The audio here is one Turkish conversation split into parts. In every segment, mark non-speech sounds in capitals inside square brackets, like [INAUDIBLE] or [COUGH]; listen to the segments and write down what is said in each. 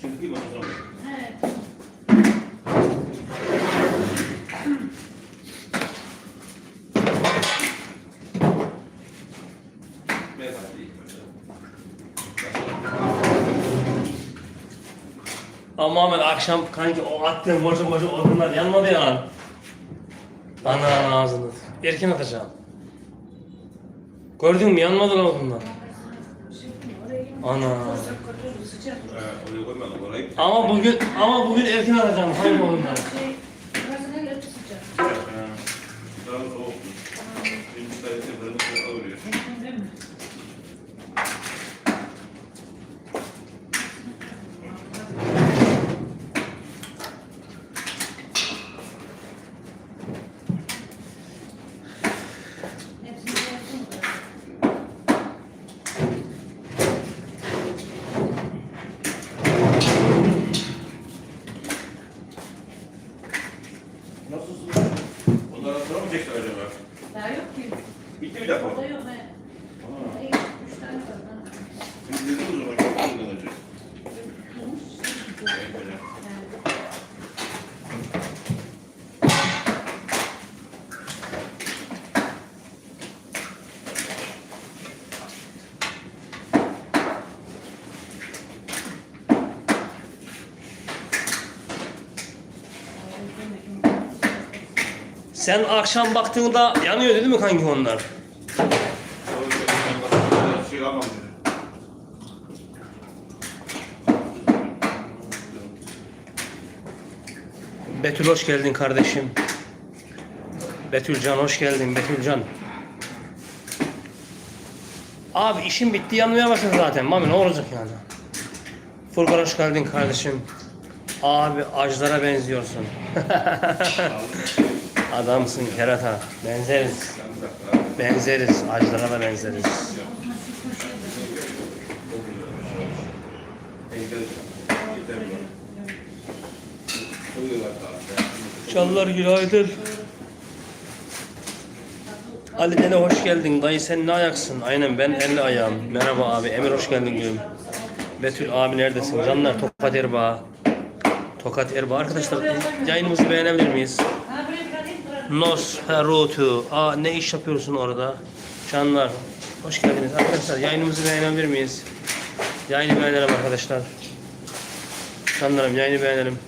Çünkü bak akşam kanki o attığım boca boca odunlar yanmadı ya. Ana ağzını. Erken atacağım. Gördün mü yanmadı lan odunlar. Ana. Ama bugün ama bugün erken atacağım hangi odunlar. Şey, burası ne kadar sıcak. Ee, Daha soğuk. Benim sayesinde fırını alıyor. Değil mi? Hepsini yaptın mı? Nasılsın? Onlara sonra mı çekti acaba? Daha yok ki. Bitti bir defa. Orada yok he. Aa, Hey, Üç tane var. ha. Şimdi dedim o zaman çok kullanacak. Yani. Sen akşam baktığında yanıyor değil mi kanki onlar? Betül hoş geldin kardeşim. Betülcan hoş geldin Betülcan. Abi işim bitti yanmaya başladı zaten. Mami ne olacak yani? Furkan hoş geldin kardeşim. Abi acılara benziyorsun. [LAUGHS] Adamsın kerata. Benzeriz. Benzeriz. Acılara da benzeriz. Canlar günaydın. Ali Dede hoş geldin. Dayı sen ne ayaksın? Aynen ben 50 ayağım. Merhaba abi. Emir hoş geldin gülüm. Betül abi neredesin? Canlar Tokat Erbaa. Tokat Erbaa. Arkadaşlar yayınımızı beğenebilir miyiz? Ha buraya bırakayım bırak. Nos Herutu. Aa ne iş yapıyorsun orada? Canlar hoş geldiniz. Arkadaşlar yayınımızı beğenebilir miyiz? Yayını beğenelim arkadaşlar. Canlarım yayını beğenelim.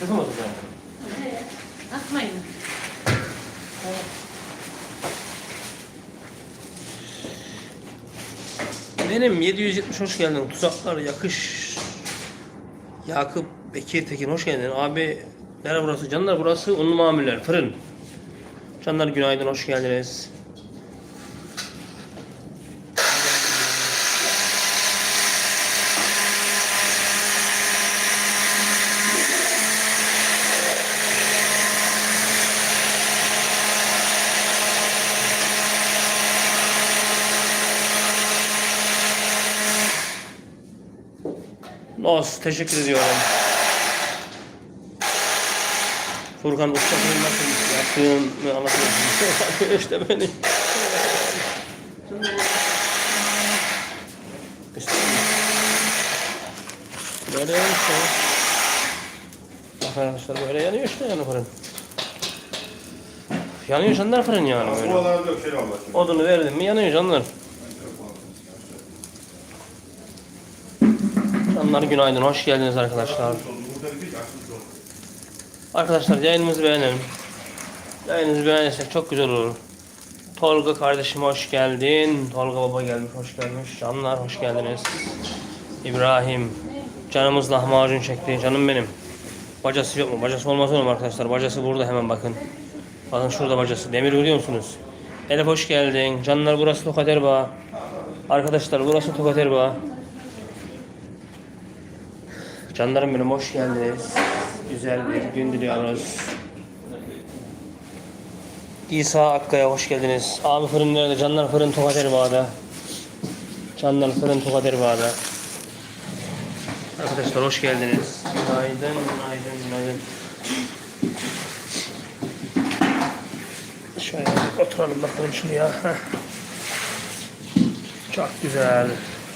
Yapamadık yani. He, Atmayın. Benim 770 hoş geldin. Tuzaklar yakış. Yakup Bekir Tekin hoş geldin. Abi nere burası? Canlar burası unlu mamuller. Fırın. Canlar günaydın hoş geldiniz. Nos teşekkür ediyorum. Furkan Usta'nın nasıl yaptığını anlatıyorsun. [LAUGHS] işte beni. İşte. Böyle işte. Bak arkadaşlar böyle yanıyor işte yani fırın. Yanıyor canlar fırın yani böyle. Odunu verdin mi yanıyor canlar. Canlar günaydın, hoş geldiniz arkadaşlar. Arkadaşlar yayınımızı beğenelim. Yayınımızı beğenirsek çok güzel olur. Tolga kardeşim hoş geldin. Tolga baba gelmiş, hoş gelmiş. Canlar hoş geldiniz. İbrahim. Canımız lahmacun çekti. Canım benim. Bacası yok mu? Bacası olmaz olur mu arkadaşlar? Bacası burada hemen bakın. Bakın şurada bacası. Demir görüyor musunuz? Elif hoş geldin. Canlar burası Tokat. Arkadaşlar burası Tokat Erbaa. Canlarım benim hoş geldiniz. Güzel bir gün diliyoruz. İsa Akkaya hoş geldiniz. Abi fırın nerede? Canlar fırın Tokat Erbağ'da. Canlar fırın Tokat Erbağ'da. Arkadaşlar hoş geldiniz. Günaydın, günaydın, günaydın. Şöyle oturalım bakalım şuraya. Çok güzel,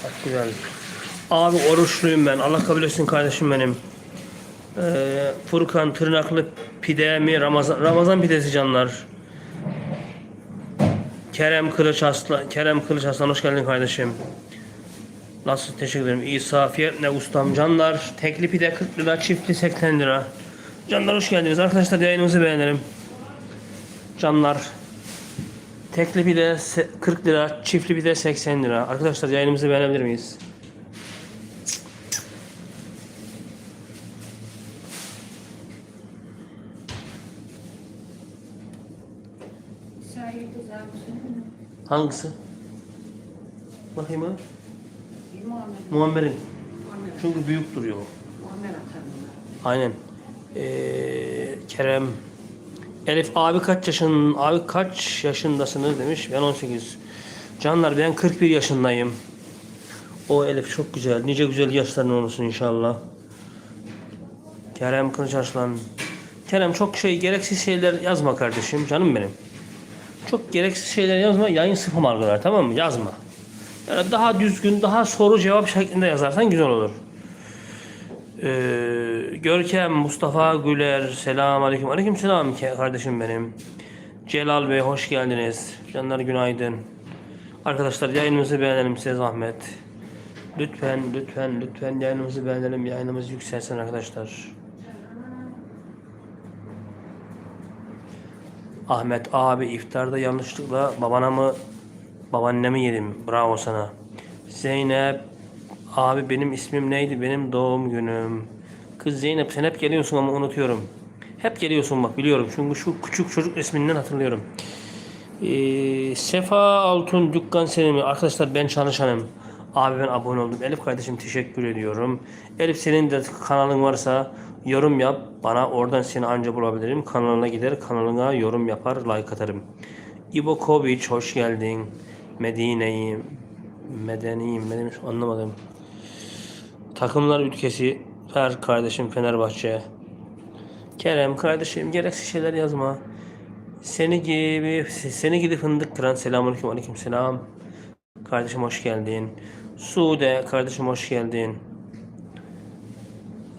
çok güzel. Abi oruçluyum ben. Allah kabul etsin kardeşim benim. Ee, Furkan tırnaklı pide mi? Ramazan, Ramazan pidesi canlar. Kerem Kılıç Aslan, Kerem Kılıç Aslan hoş geldin kardeşim. Nasıl teşekkür ederim. İsa fiyat ne ustam canlar. Teklifi de 40 lira, çiftli 80 lira. Canlar hoş geldiniz. Arkadaşlar yayınımızı beğenelim. Canlar. Teklifi de se- 40 lira, çiftli bir de 80 lira. Arkadaşlar yayınımızı beğenebilir miyiz? Hangisi? Bakayım ha. Muammer'in. Çünkü büyük duruyor. Muhammed atarım. Aynen. Ee, Kerem. Elif abi kaç yaşın abi kaç yaşındasınız demiş. Ben 18. Canlar ben 41 yaşındayım. O Elif çok güzel. Nice güzel yaşların olsun inşallah. Kerem Kılıçarslan. Kerem çok şey gereksiz şeyler yazma kardeşim. Canım benim. Çok gereksiz şeyler yazma. Yayın spam algılar tamam mı? Yazma. Yani daha düzgün, daha soru cevap şeklinde yazarsan güzel olur. Ee, Görkem, Mustafa Güler, selam aleyküm. Aleyküm selam kardeşim benim. Celal Bey hoş geldiniz. Canlar günaydın. Arkadaşlar yayınımızı beğenelim size zahmet. Lütfen, lütfen, lütfen yayınımızı beğenelim. Yayınımız yükselsin arkadaşlar. Ahmet abi iftarda yanlışlıkla babana mı babaannemi yedim. Bravo sana. Zeynep abi benim ismim neydi? Benim doğum günüm. Kız Zeynep sen hep geliyorsun ama unutuyorum. Hep geliyorsun bak biliyorum. Çünkü şu küçük çocuk isminden hatırlıyorum. Ee, Sefa Altun Dükkan senin mi? Arkadaşlar ben çalışanım. Abi ben abone oldum. Elif kardeşim teşekkür ediyorum. Elif senin de kanalın varsa yorum yap. Bana oradan seni anca bulabilirim. Kanalına gider kanalına yorum yapar like atarım. İbo Kovic hoş geldin. Medine'yi Medeniyim ne anlamadım. Takımlar ülkesi Fer kardeşim Fenerbahçe. Kerem kardeşim gereksiz şeyler yazma. Seni gibi seni gibi fındık kıran selamünaleyküm aleyküm selam. Kardeşim hoş geldin. Sude kardeşim hoş geldin.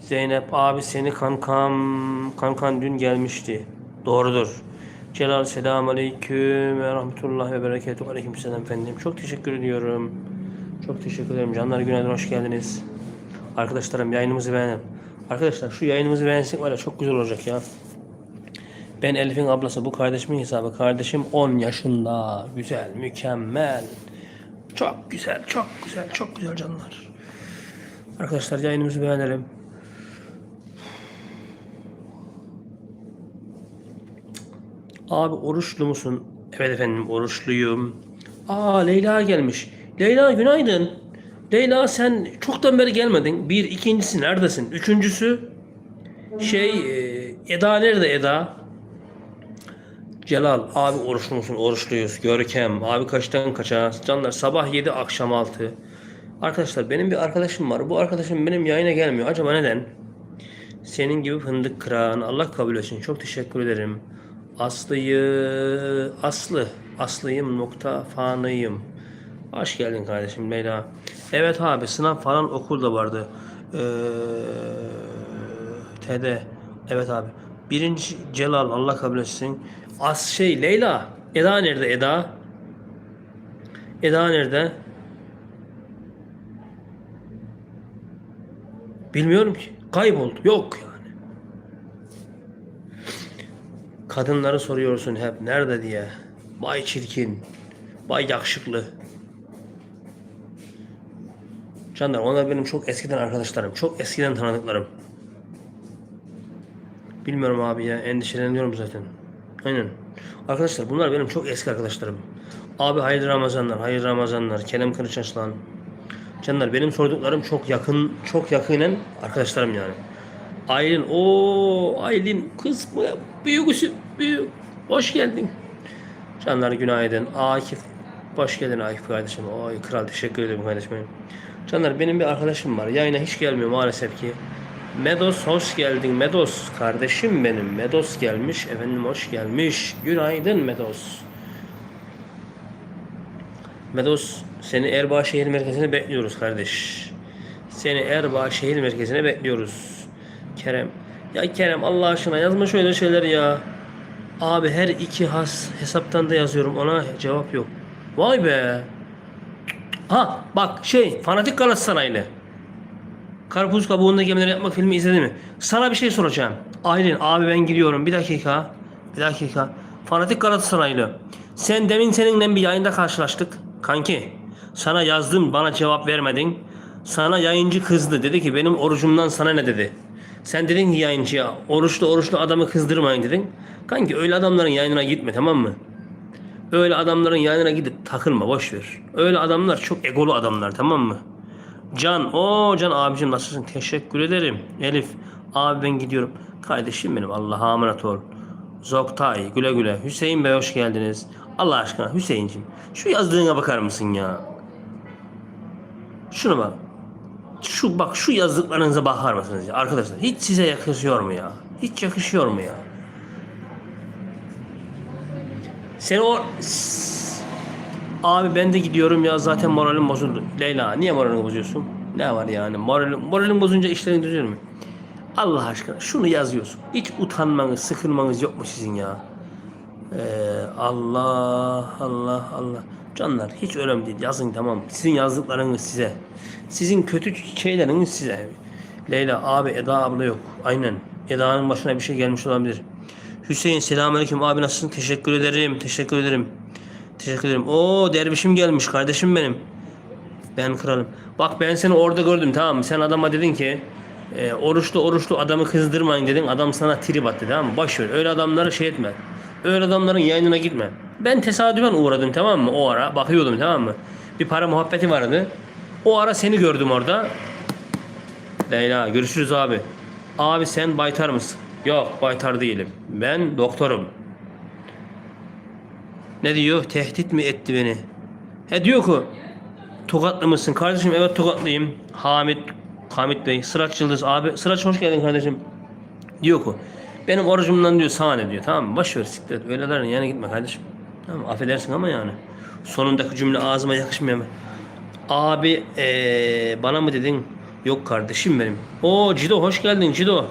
Zeynep abi seni kankam kankan dün gelmişti. Doğrudur. Celal selamun aleyküm ve rahmetullah ve berekatuhu aleyküm selam efendim. Çok teşekkür ediyorum. Çok teşekkür ederim. Canlar günaydın hoş geldiniz. Arkadaşlarım yayınımızı beğenin. Arkadaşlar şu yayınımızı beğensek var ya çok güzel olacak ya. Ben Elif'in ablası bu kardeşimin hesabı. Kardeşim 10 yaşında. Güzel, mükemmel. Çok güzel, çok güzel, çok güzel canlar. Arkadaşlar yayınımızı beğenelim. Abi oruçlu musun? Evet efendim oruçluyum. Aa Leyla gelmiş. Leyla günaydın. Leyla sen çoktan beri gelmedin. Bir, ikincisi neredesin? Üçüncüsü şey e, Eda nerede Eda? Celal abi oruçlu musun? Oruçluyuz. Görkem abi kaçtan kaça? Canlar sabah 7 akşam 6. Arkadaşlar benim bir arkadaşım var. Bu arkadaşım benim yayına gelmiyor. Acaba neden? Senin gibi fındık kıran. Allah kabul etsin. Çok teşekkür ederim. Aslı'yı Aslı Aslıyım nokta fanıyım. Hoş geldin kardeşim Leyla. Evet abi sınav falan okulda vardı. Ee, TD. Evet abi. Birinci Celal Allah kabul etsin. As şey Leyla. Eda nerede Eda? Eda nerede? Bilmiyorum ki. Kayboldu. Yok yani. Kadınları soruyorsun hep nerede diye. Bay çirkin. Bay yakışıklı. Canlar onlar benim çok eskiden arkadaşlarım. Çok eskiden tanıdıklarım. Bilmiyorum abi ya endişeleniyorum zaten. Aynen. Arkadaşlar bunlar benim çok eski arkadaşlarım. Abi hayırlı Ramazanlar, hayırlı Ramazanlar. Kerem Kılıçarslan. Canlar benim sorduklarım çok yakın, çok yakinen arkadaşlarım yani. Aylin, o Aylin kız mı? Büyüğüsü, büyük. Hoş geldin. Canlar günaydın. Akif, hoş geldin Akif kardeşim. Oy kral teşekkür ederim kardeşim. Canlar benim bir arkadaşım var. Yayına hiç gelmiyor maalesef ki. Medos hoş geldin Medos. Kardeşim benim. Medos gelmiş. Efendim hoş gelmiş. Günaydın Medos. Medos seni Erbaa şehir merkezine bekliyoruz kardeş. Seni Erbaa şehir merkezine bekliyoruz. Kerem. Ya Kerem Allah aşkına yazma şöyle şeyler ya. Abi her iki has hesaptan da yazıyorum ona cevap yok. Vay be. Ha bak şey fanatik Galatasaraylı. Karpuz kabuğunda gemiler yapmak filmi izledin mi? Sana bir şey soracağım. Aylin abi ben gidiyorum. Bir dakika. Bir dakika. Fanatik Galatasaraylı. Sen demin seninle bir yayında karşılaştık. Kanki sana yazdım bana cevap vermedin. Sana yayıncı kızdı. Dedi ki benim orucumdan sana ne dedi. Sen dedin ki yayıncıya oruçlu oruçlu adamı kızdırmayın dedin. Kanki öyle adamların yayınına gitme tamam mı? Öyle adamların yayınına gidip takılma boş ver. Öyle adamlar çok egolu adamlar tamam mı? Can, o Can abicim nasılsın? Teşekkür ederim. Elif, abi ben gidiyorum. Kardeşim benim Allah'a emanet ol. Zoktay, güle güle. Hüseyin Bey hoş geldiniz. Allah aşkına Hüseyin'cim şu yazdığına bakar mısın ya? Şuna bak. Şu bak şu yazdıklarınıza bakar mısınız ya arkadaşlar? Hiç size yakışıyor mu ya? Hiç yakışıyor mu ya? Sen o Abi ben de gidiyorum ya zaten moralim bozuldu. Leyla niye moralini bozuyorsun? Ne var yani moralim, moralim bozunca işlerin düzelir mi? Allah aşkına şunu yazıyorsun. Hiç utanmanız, sıkılmanız yok mu sizin ya? Ee, Allah Allah Allah. Canlar hiç önemli değil. Yazın tamam. Sizin yazdıklarınız size. Sizin kötü şeyleriniz size. Leyla abi Eda abla yok. Aynen. Eda'nın başına bir şey gelmiş olabilir. Hüseyin selamünaleyküm abi nasılsın? Teşekkür ederim. Teşekkür ederim. Teşekkür ederim. Oo dervişim gelmiş kardeşim benim. Ben kralım. Bak ben seni orada gördüm tamam? Sen adama dedin ki e, oruçlu oruçlu adamı kızdırmayın dedin. Adam sana trip attı tamam mı? Boş. Öyle adamları şey etme. Öyle adamların yayınına gitme. Ben tesadüfen uğradım tamam mı? O ara bakıyordum tamam mı? Bir para muhabbeti vardı. O ara seni gördüm orada. Leyla görüşürüz abi. Abi sen baytar mısın? Yok baytar değilim. Ben doktorum. Ne diyor? Tehdit mi etti beni? He diyor ki Tokatlı mısın? Kardeşim evet Tokatlıyım. Hamit Hamit Bey. Sıraç Yıldız abi. Sıraç hoş geldin kardeşim. Diyor ki benim orucumdan diyor sana ne diyor. Tamam mı? Boş ver siktir. et. Öylelerin yanına gitme kardeşim. Tamam? Affedersin ama yani. Sonundaki cümle ağzıma yakışmıyor. Abi ee, bana mı dedin? Yok kardeşim benim. O Cido hoş geldin Cido.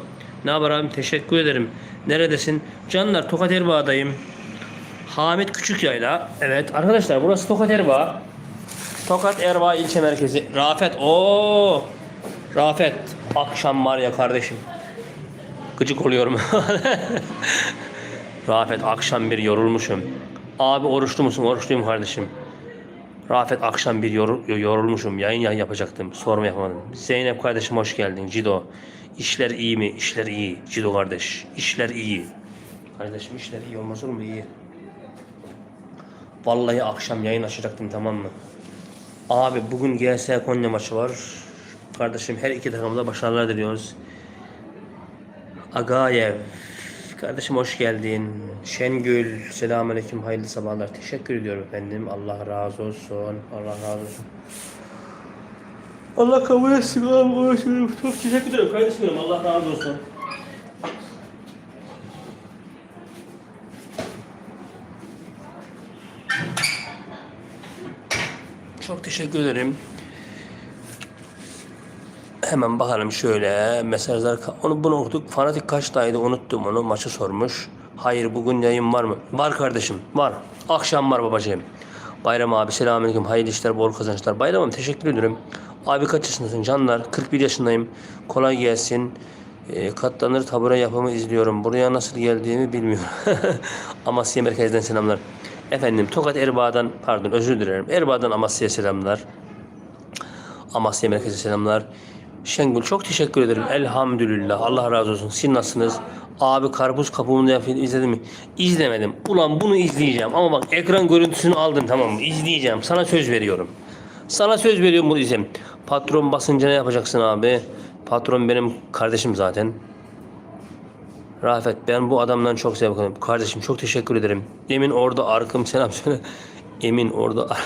Ne haber abim? Teşekkür ederim. Neredesin? Canlar Tokat Erbağ'dayım. Hamit Küçükyayla. Evet arkadaşlar burası Tokat Erbağ. Tokat Erbağ ilçe merkezi. Rafet. o Rafet. Akşam var ya kardeşim. Gıcık oluyorum. [LAUGHS] Rafet akşam bir yorulmuşum. Abi oruçlu musun? Oruçluyum kardeşim. Rafet akşam bir yor- yorulmuşum. Yayın yayın yapacaktım. Sorma yapamadım. Zeynep kardeşim hoş geldin. Cido. İşler iyi mi? İşler iyi. Cido kardeş. İşler iyi. Kardeşim işler iyi olmaz olur mu? İyi. Vallahi akşam yayın açacaktım tamam mı? Abi bugün GS Konya maçı var. Kardeşim her iki takımda da başarılar diliyoruz. Agayev. Kardeşim hoş geldin. Şengül. Selamünaleyküm. Hayırlı sabahlar. Teşekkür ediyorum efendim. Allah razı olsun. Allah razı olsun. Allah kabul etsin. Çok teşekkür ederim kardeşim. benim. Allah razı olsun. Çok teşekkür ederim. Hemen bakalım şöyle mesajlar. Onu bunu okuduk. Fanatik kaçtaydı unuttum onu. Maçı sormuş. Hayır bugün yayın var mı? Var kardeşim var. Akşam var babacığım. Bayram abi selamünaleyküm. Hayırlı işler bol kazançlar. Bayramım teşekkür ederim. Abi kaç yaşındasın canlar? 41 yaşındayım. Kolay gelsin. E, katlanır tabure yapımı izliyorum. Buraya nasıl geldiğimi bilmiyorum. [LAUGHS] Amasya merkezden selamlar. Efendim Tokat Erbağ'dan pardon özür dilerim. Erbağ'dan Amasya'ya selamlar. Amasya Merkezi selamlar. Şengül çok teşekkür ederim. Elhamdülillah. Allah razı olsun. Siz nasılsınız? Abi karpuz kabuğunu izledin mi? İzlemedim. Ulan bunu izleyeceğim. Ama bak ekran görüntüsünü aldım tamam mı? İzleyeceğim. Sana söz veriyorum. Sana söz veriyorum bunu izleyeyim. Patron basınca ne yapacaksın abi? Patron benim kardeşim zaten. Rafet ben bu adamdan çok zevk. Kardeşim çok teşekkür ederim. Emin orada arkım selam söyle. Emin orada. [LAUGHS]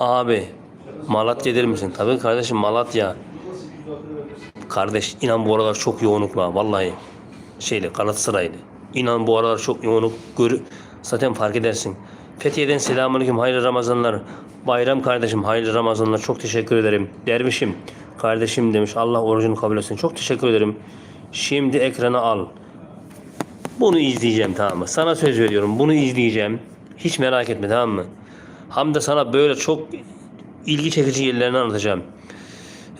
Abi Malatya der misin? Tabii kardeşim Malatya. Kardeş inan bu aralar çok yoğunluk var vallahi. Şeyle Galatasaraylı. İnan bu aralar çok yoğunluk gör zaten fark edersin. Fethiye'den selamünaleyküm hayırlı Ramazanlar. Bayram kardeşim hayırlı Ramazanlar çok teşekkür ederim. Dervişim kardeşim demiş Allah orucunu kabul etsin. Çok teşekkür ederim. Şimdi ekrana al. Bunu izleyeceğim tamam mı? Sana söz veriyorum. Bunu izleyeceğim. Hiç merak etme tamam mı? Hamdi sana böyle çok ilgi çekici yerlerini anlatacağım.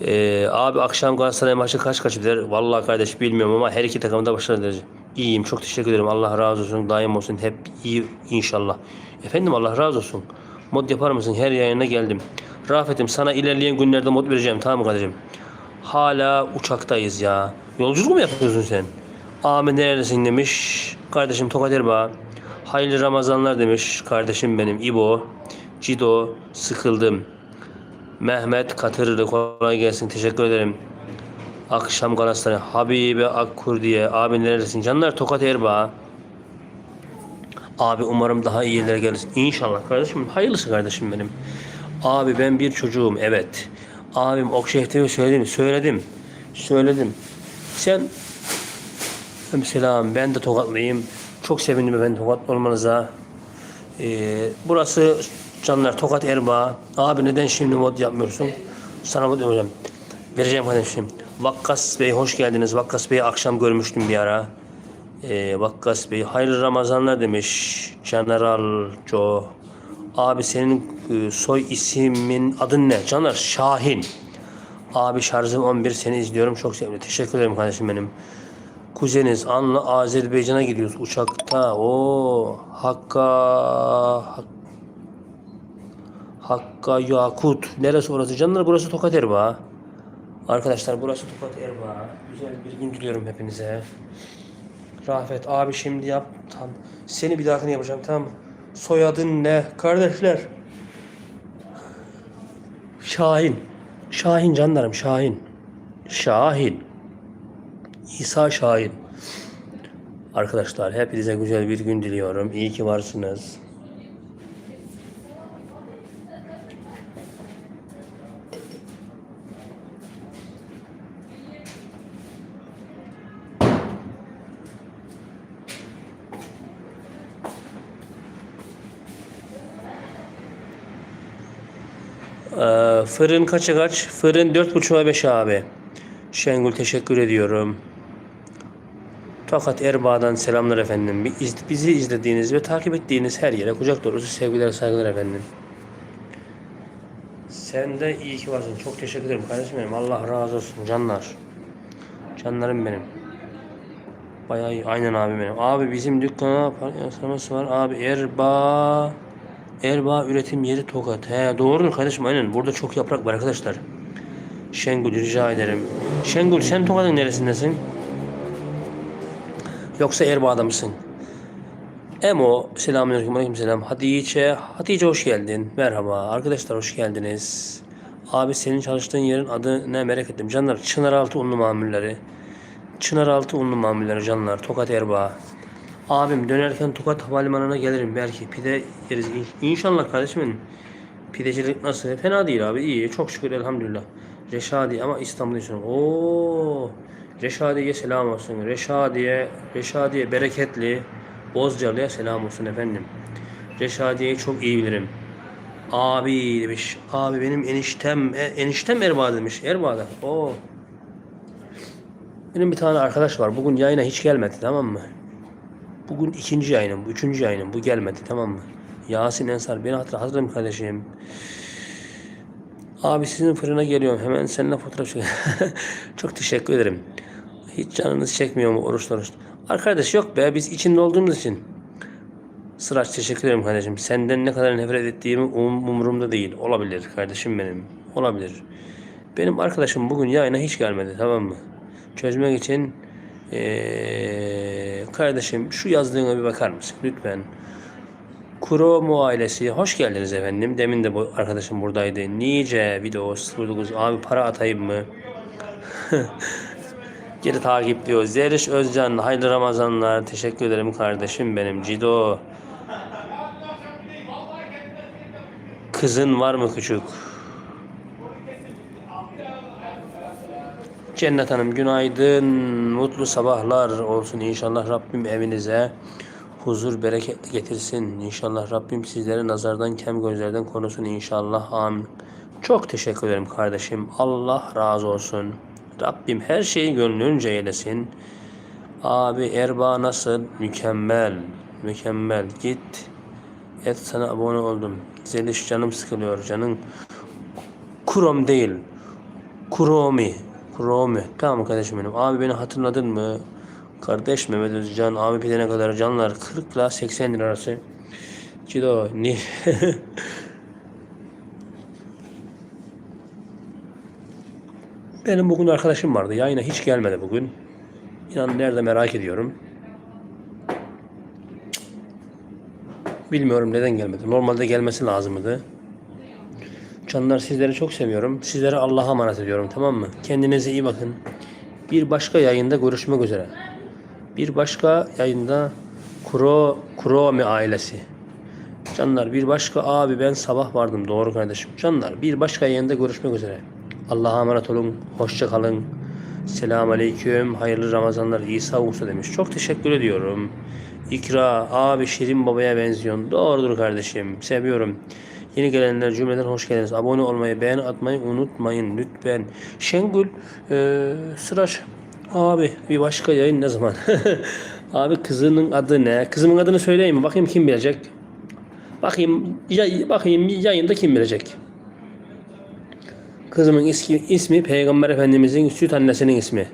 Ee, abi akşam Galatasaray maçı kaç kaç biter? Vallahi kardeş bilmiyorum ama her iki takımda başarılı derece. İyiyim çok teşekkür ederim. Allah razı olsun. Daim olsun. Hep iyi inşallah. Efendim Allah razı olsun. Mod yapar mısın? Her yayına geldim. Rafet'im sana ilerleyen günlerde mod vereceğim. Tamam mı kardeşim? Hala uçaktayız ya. Yolculuk mu yapıyorsun sen? Ahmet neredesin demiş. Kardeşim Tokat Erbaa. Hayırlı Ramazanlar demiş. Kardeşim benim İbo. Cido. Sıkıldım. Mehmet Katırlı kolay gelsin. Teşekkür ederim. Akşam Galatasaray. Habibe Akkur diye. Abi neredesin? Canlar Tokat Erbaa. Abi umarım daha iyi yerlere gelirsin. İnşallah kardeşim. Hayırlısı kardeşim benim. Abi ben bir çocuğum. Evet. Abim Okşehir'de söyledim. Söyledim. Söyledim. Sen Selam. Ben de Tokatlıyım. Çok sevindim efendim Tokatlı olmanıza. Ee, burası Canlar Tokat Erbaa. Abi neden şimdi mod yapmıyorsun? Sana mod yapacağım. Vereceğim kardeşim. Vakkas Bey hoş geldiniz. Vakkas Bey'i akşam görmüştüm bir ara. Ee, Vakkas Bey hayırlı Ramazanlar demiş. General Joe. Abi senin e, soy ismin adın ne? Caner Şahin. Abi şarjım 11 seni izliyorum çok sevdim. Teşekkür ederim kardeşim benim. Kuzeniz Anla Azerbaycan'a gidiyoruz uçakta. O Hakka Hak- Hakka Yakut. Neresi orası? Canlar burası Tokat Erbaa. Arkadaşlar burası Tokat Erbaa. Güzel bir gün diliyorum hepinize. Rafet abi şimdi yap. Tam. Seni bir dahakine yapacağım tamam mı? Soyadın ne? Kardeşler. Şahin. Şahin canlarım Şahin. Şahin. İsa Şahin. Arkadaşlar hepinize güzel bir gün diliyorum. İyi ki varsınız. Ee, fırın kaça kaç? Fırın 4.5'a 5 abi. Şengül teşekkür ediyorum. Tokat Erbaa'dan selamlar efendim. Bi- iz- Bizi izlediğiniz ve takip ettiğiniz her yere kucak dolusu sevgiler saygılar efendim. Sen de iyi ki varsın. Çok teşekkür ederim kardeşim benim. Allah razı olsun canlar. Canlarım benim. Bayağı iyi. Aynen abi benim. Abi bizim dükkana yasaması var. Abi Erbaa Erbaa üretim yeri Tokat. He doğrudur kardeşim aynen. Burada çok yaprak var arkadaşlar. Şengül rica ederim. Şengül sen Tokat'ın neresindesin? Yoksa Erbaa'da mısın? Emo, selamünaleyküm, aleykümselam. Hatice, Hatice hoş geldin. Merhaba, arkadaşlar hoş geldiniz. Abi senin çalıştığın yerin adı ne merak ettim. Canlar, Çınaraltı Unlu Mamulleri. Çınaraltı Unlu Mamulleri canlar, Tokat Erbaa. Abim dönerken Tokat Havalimanı'na gelirim belki. Pide yeriz. İn- İnşallah kardeşim. Pidecilik nasıl? Fena değil abi, iyi. Çok şükür elhamdülillah. Reşadi ama İstanbul'da yaşıyorum. Oo. Reşadiye selam olsun. Reşadiye, Reşadiye bereketli. Bozcalı'ya selam olsun efendim. Reşadiye'yi çok iyi bilirim. Abi demiş. Abi benim eniştem, e, eniştem Erbaa'da demiş. Erbaa'da. Oo. Benim bir tane arkadaş var. Bugün yayına hiç gelmedi tamam mı? Bugün ikinci yayınım, üçüncü yayınım. Bu gelmedi tamam mı? Yasin Ensar beni hatırla hatırlayın kardeşim. Abi sizin fırına geliyorum. Hemen seninle fotoğraf çek. [LAUGHS] Çok teşekkür ederim. Hiç canınız çekmiyor mu oruç oruç? Arkadaş yok be biz içinde olduğumuz için. Sıraç teşekkür ederim kardeşim. Senden ne kadar nefret ettiğimi um, umurumda değil. Olabilir kardeşim benim. Olabilir. Benim arkadaşım bugün yayına hiç gelmedi tamam mı? Çözmek için eee, kardeşim şu yazdığına bir bakar mısın lütfen? Kuromu ailesi hoş geldiniz efendim. Demin de bu arkadaşım buradaydı. Nice video 09 abi para atayım mı? [LAUGHS] Geri takipliyor. Zeriş Özcan hayırlı Ramazanlar. Teşekkür ederim kardeşim benim. Cido. Kızın var mı küçük? Cennet Hanım günaydın. Mutlu sabahlar olsun inşallah Rabbim evinize huzur bereket getirsin. İnşallah Rabbim sizleri nazardan kem gözlerden korusun inşallah. Amin. Çok teşekkür ederim kardeşim. Allah razı olsun. Rabbim her şeyi gönlünce eylesin. Abi Erbaa nasıl? Mükemmel. Mükemmel. Git. Et sana abone oldum. Zeliş canım sıkılıyor. Canın Krom değil. Kromi. Kromi. Tamam kardeşim benim. Abi beni hatırladın mı? Kardeş Mehmet Özcan. Abi pidene kadar canlar 40 ile 80 lira arası. Cido. Ni. [LAUGHS] Benim bugün arkadaşım vardı. Yayına hiç gelmedi bugün. İnan nerede merak ediyorum. Bilmiyorum neden gelmedi. Normalde gelmesi lazımdı. Canlar sizleri çok seviyorum. Sizlere Allah'a emanet ediyorum tamam mı? Kendinize iyi bakın. Bir başka yayında görüşmek üzere. Bir başka yayında Kuro Kuromi ailesi. Canlar bir başka abi ben sabah vardım doğru kardeşim. Canlar bir başka yayında görüşmek üzere. Allah'a emanet olun. Hoşça kalın. Selamun Aleyküm. Hayırlı Ramazanlar. İsa Usta demiş. Çok teşekkür ediyorum. İkra abi Şirin Baba'ya benziyorsun. Doğrudur kardeşim. Seviyorum. Yeni gelenler cümleden hoş geldiniz. Abone olmayı, beğeni atmayı unutmayın lütfen. Şengül e, Sıraç abi bir başka yayın ne zaman? [LAUGHS] abi kızının adı ne? Kızımın adını söyleyeyim mi? Bakayım kim bilecek? Bakayım ya, bakayım yayında kim bilecek? Kızımın ismi, ismi Peygamber Efendimizin süt annesinin ismi.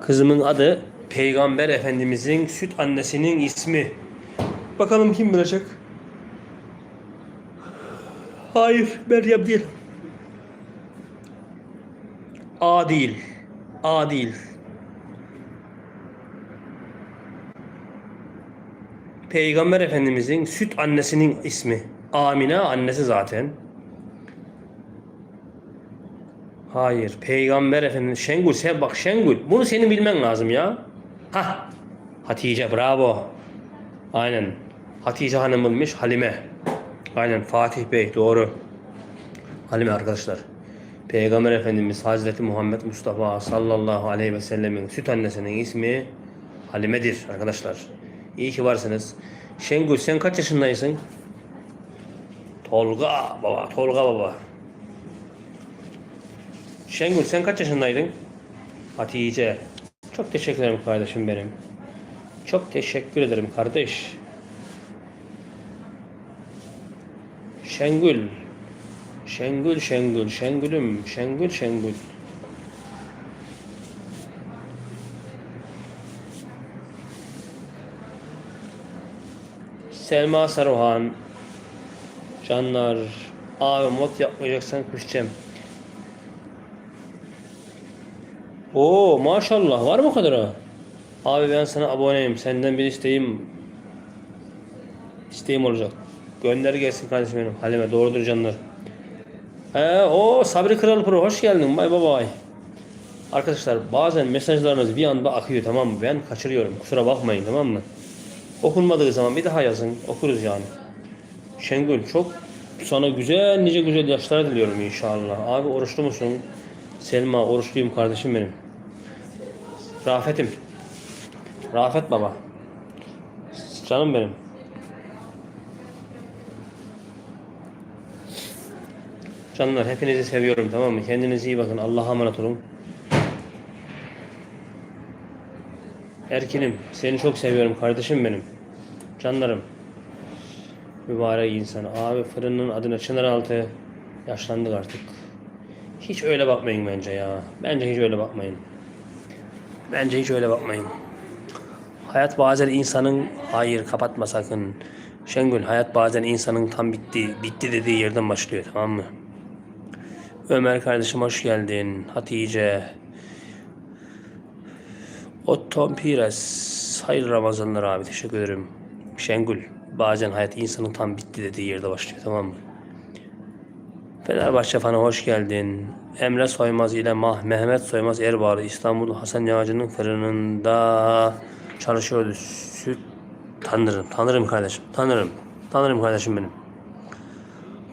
Kızımın adı Peygamber Efendimizin süt annesinin ismi. Bakalım kim bilecek? Hayır, Meryem değil. A değil. A değil. Peygamber Efendimizin süt annesinin ismi. Amine annesi zaten. Hayır. Peygamber Efendimiz. Şengül sen bak Şengül. Bunu senin bilmen lazım ya. Ha. Hatice bravo. Aynen. Hatice Hanım'ınmış Halime. Aynen Fatih Bey doğru. Halime arkadaşlar. Peygamber Efendimiz Hazreti Muhammed Mustafa sallallahu aleyhi ve sellemin süt annesinin ismi Halime'dir arkadaşlar. İyi ki varsınız. Şengül sen kaç yaşındaysın? Tolga baba, Tolga baba. Şengül sen kaç yaşındaydın? Hatice. Çok teşekkür ederim kardeşim benim. Çok teşekkür ederim kardeş. Şengül. Şengül, Şengül, Şengül'üm, Şengül, Şengül. Selma Saruhan. Canlar. Abi mod yapmayacaksan küseceğim. Oo maşallah var mı kadar ha? Abi ben sana aboneyim. Senden bir isteğim isteğim olacak. Gönder gelsin kardeşim benim. Halime doğrudur canlar. He, o Sabri Kral Pro hoş geldin. Bay bay bay. Arkadaşlar bazen mesajlarınız bir anda akıyor tamam mı? Ben kaçırıyorum. Kusura bakmayın tamam mı? Okunmadığı zaman bir daha yazın. Okuruz yani. Şengül çok sana güzel nice güzel yaşlar diliyorum inşallah. Abi oruçlu musun? Selma oruçluyum kardeşim benim. Rafet'im. Rafet baba. Canım benim. Canlar hepinizi seviyorum tamam mı? Kendinize iyi bakın. Allah'a emanet olun. Erkin'im seni çok seviyorum kardeşim benim. Canlarım. Mübarek insan. Abi fırının adına Çınaraltı. Yaşlandık artık. Hiç öyle bakmayın bence ya. Bence hiç öyle bakmayın. Bence hiç öyle bakmayın. Hayat bazen insanın hayır kapatma sakın. Şengül hayat bazen insanın tam bitti bitti dediği yerden başlıyor tamam mı? Ömer kardeşim hoş geldin. Hatice. Otton Pires. Hayırlı Ramazanlar abi teşekkür ederim. Şengül bazen hayat insanın tam bitti dediği yerde başlıyor tamam mı? Fenerbahçe fanı hoş geldin. Emre Soymaz ile Mah Mehmet Soymaz Erbağlı İstanbul Hasan Yağcı'nın fırınında çalışıyordu. Süt tanırım, tanırım kardeşim, tanırım, tanırım kardeşim benim.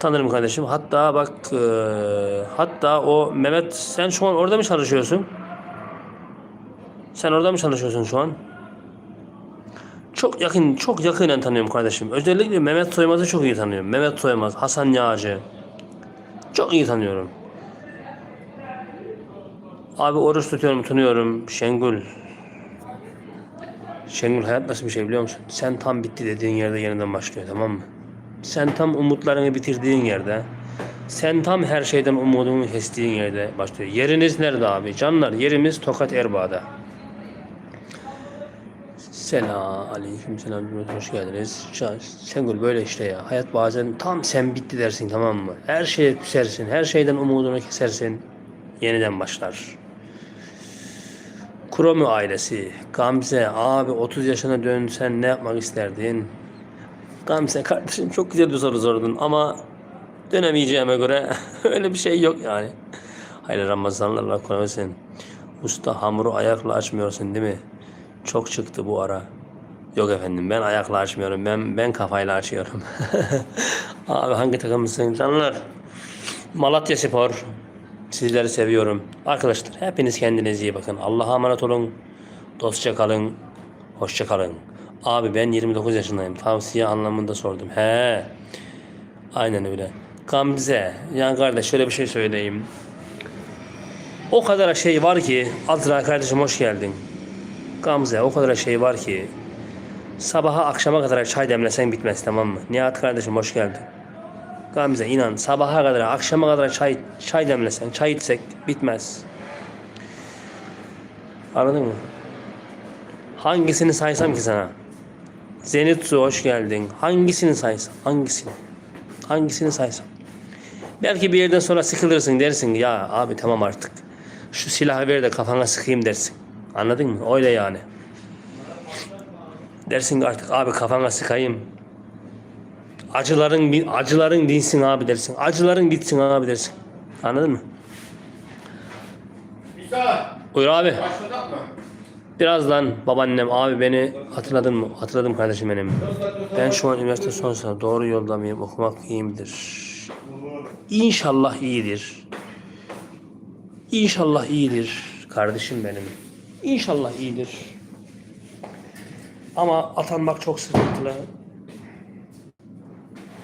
Tanırım kardeşim. Hatta bak, e, hatta o Mehmet sen şu an orada mı çalışıyorsun? Sen orada mı çalışıyorsun şu an? Çok yakın, çok yakinen tanıyorum kardeşim. Özellikle Mehmet Soymaz'ı çok iyi tanıyorum. Mehmet Soymaz, Hasan Yağcı. Çok iyi tanıyorum. Abi oruç tutuyorum, tutuyorum. Şengül. Şengül hayat nasıl bir şey biliyor musun? Sen tam bitti dediğin yerde yeniden başlıyor tamam mı? Sen tam umutlarını bitirdiğin yerde, sen tam her şeyden umudunu kestiğin yerde başlıyor. Yeriniz nerede abi? Canlar yerimiz Tokat Erbaa'da. Selam, aleyküm selam, hoş geldiniz. Şengül böyle işte ya. Hayat bazen tam sen bitti dersin tamam mı? Her şeye küsersin, her şeyden umudunu kesersin. Yeniden başlar. Kuromu ailesi. Gamze abi 30 yaşına dönsen ne yapmak isterdin? Gamze kardeşim çok güzel bir soru sordun ama dönemeyeceğime göre [LAUGHS] öyle bir şey yok yani. Hayırlı Ramazanlarla konuyorsun. Usta hamuru ayakla açmıyorsun değil mi? Çok çıktı bu ara. Yok efendim ben ayakla açmıyorum. Ben ben kafayla açıyorum. [LAUGHS] Abi hangi takımlısın canlar? Malatya Spor. Sizleri seviyorum. Arkadaşlar hepiniz kendinize iyi bakın. Allah'a emanet olun. Dostça kalın. Hoşça kalın. Abi ben 29 yaşındayım. Tavsiye anlamında sordum. He. Aynen öyle. Gamze. Ya kardeş şöyle bir şey söyleyeyim. O kadar şey var ki. Azra kardeşim hoş geldin. Gamze o kadar şey var ki. Sabaha akşama kadar çay demlesen bitmez tamam mı? Nihat kardeşim hoş geldin. Gamze inan sabaha kadar akşama kadar çay çay demlesen çay içsek bitmez. Anladın mı? Hangisini saysam ki sana? Zenitsu hoş geldin. Hangisini saysam? Hangisini? Hangisini saysam? Belki bir yerden sonra sıkılırsın dersin ya abi tamam artık. Şu silahı ver de kafana sıkayım dersin. Anladın mı? Öyle yani. Dersin ki artık abi kafana sıkayım. Acıların acıların dinsin abi dersin. Acıların bitsin abi dersin. Anladın mı? İsa! Buyur abi. Başladık mı? Birazdan babaannem abi beni hatırladın mı? Hatırladım kardeşim benim. Ben şu an üniversite son sınıf doğru yolda mıyım? Okumak iyi midir? İnşallah iyidir. İnşallah iyidir kardeşim benim. İnşallah iyidir. Ama atanmak çok sıkıntılı.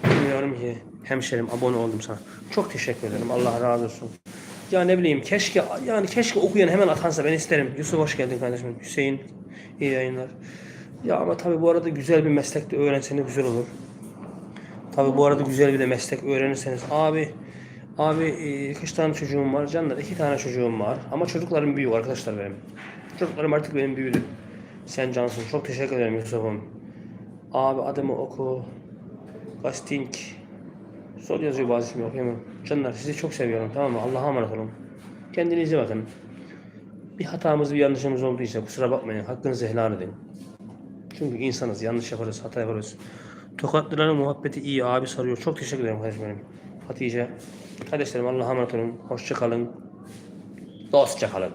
Bilmiyorum ki. Hemşerim abone oldum sana. Çok teşekkür ederim. Allah razı olsun. Ya ne bileyim keşke yani keşke okuyan hemen atansa ben isterim. Yusuf hoş geldin kardeşim. Hüseyin iyi yayınlar. Ya ama tabii bu arada güzel bir meslek de öğrenseniz güzel olur. Tabii bu arada güzel bir de meslek öğrenirseniz abi abi e, kaç tane çocuğum var canlar iki tane çocuğum var ama çocuklarım büyüyor arkadaşlar benim. Çocuklarım artık benim büyüdü. Sen cansın. Çok teşekkür ederim Yusuf'um. Abi adımı oku. Gastink. Sol yazıyor bazı ismi okuyamam. Canlar sizi çok seviyorum tamam mı? Allah'a emanet olun. Kendinize bakın. Bir hatamız bir yanlışımız olduysa kusura bakmayın. Hakkınızı helal edin. Çünkü insanız. Yanlış yaparız. Hata yaparız. Tokatlıların muhabbeti iyi. Abi sarıyor. Çok teşekkür ederim kardeşim benim. Hatice. Kardeşlerim Allah'a emanet olun. Hoşça kalın. Dostça kalın.